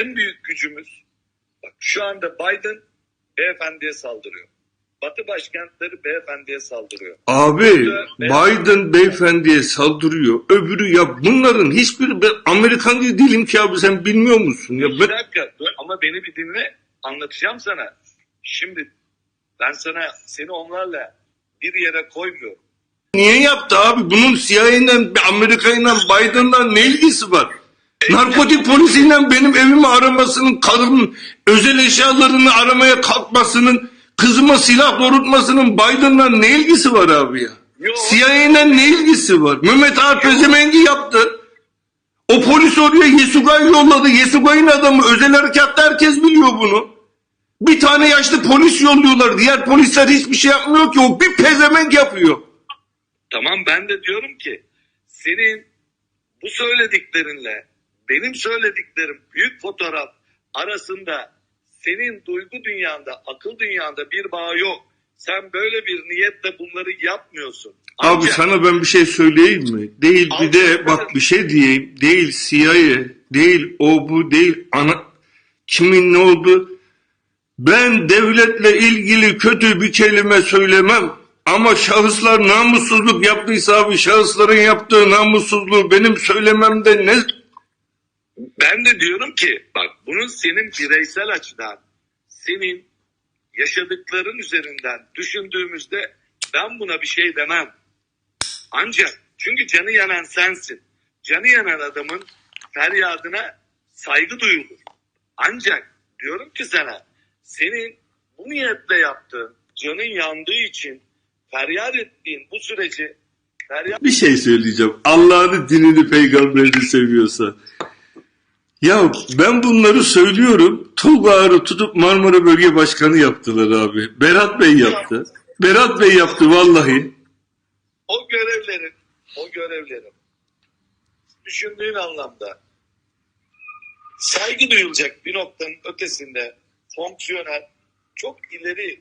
en büyük gücümüz bak şu anda Biden beyefendiye saldırıyor. Batı başkentleri beyefendiye saldırıyor. Abi Biden beyefendiye saldırıyor. Öbürü ya bunların hiçbiri ben Amerikan değilim ki abi sen bilmiyor musun? Ya Bir ben, dakika dur ama beni bir dinle anlatacağım sana. Şimdi ben sana seni onlarla bir yere koymuyorum. niye yaptı abi? Bunun CIA'den Amerika'yla Biden'la ne ilgisi var? Narkotik polisiyle benim evimi aramasının, karımın özel eşyalarını aramaya kalkmasının, kızıma silah doğrultmasının Biden'la ne ilgisi var abi ya? Yok. CIA'yle ne ilgisi var? Mehmet Ağar Pezemengi yaptı. O polis oraya Yesugay yolladı. Yesugay'ın adamı özel harekatta herkes biliyor bunu. Bir tane yaşlı polis yolluyorlar. Diğer polisler hiçbir şey yapmıyor ki. O bir pezemenk yapıyor. Tamam ben de diyorum ki senin bu söylediklerinle benim söylediklerim büyük fotoğraf arasında senin duygu dünyanda, akıl dünyanda bir bağ yok. Sen böyle bir niyetle bunları yapmıyorsun. Abi Ancak- sana ben bir şey söyleyeyim mi? Değil bir de bak bir şey diyeyim. Değil CIA, değil o bu değil ana kimin ne oldu? Ben devletle ilgili kötü bir kelime söylemem. Ama şahıslar namussuzluk yaptıysa abi şahısların yaptığı namussuzluğu benim söylememde ne Ben de diyorum ki bak bunun senin bireysel açıdan senin yaşadıkların üzerinden düşündüğümüzde ben buna bir şey demem. Ancak çünkü canı yanan sensin. Canı yanan adamın feryadına saygı duyulur. Ancak diyorum ki sana senin bu niyetle yaptığın canın yandığı için feryat ettiğin bu süreci feryat Bir şey söyleyeceğim. Allah'ını dinini peygamberini seviyorsa. Ya ben bunları söylüyorum. Tolga Ağrı tutup Marmara Bölge Başkanı yaptılar abi. Berat Bey yaptı. Berat Bey yaptı vallahi. o görevlerin o görevlerin düşündüğün anlamda saygı duyulacak bir noktanın ötesinde fonksiyonel çok ileri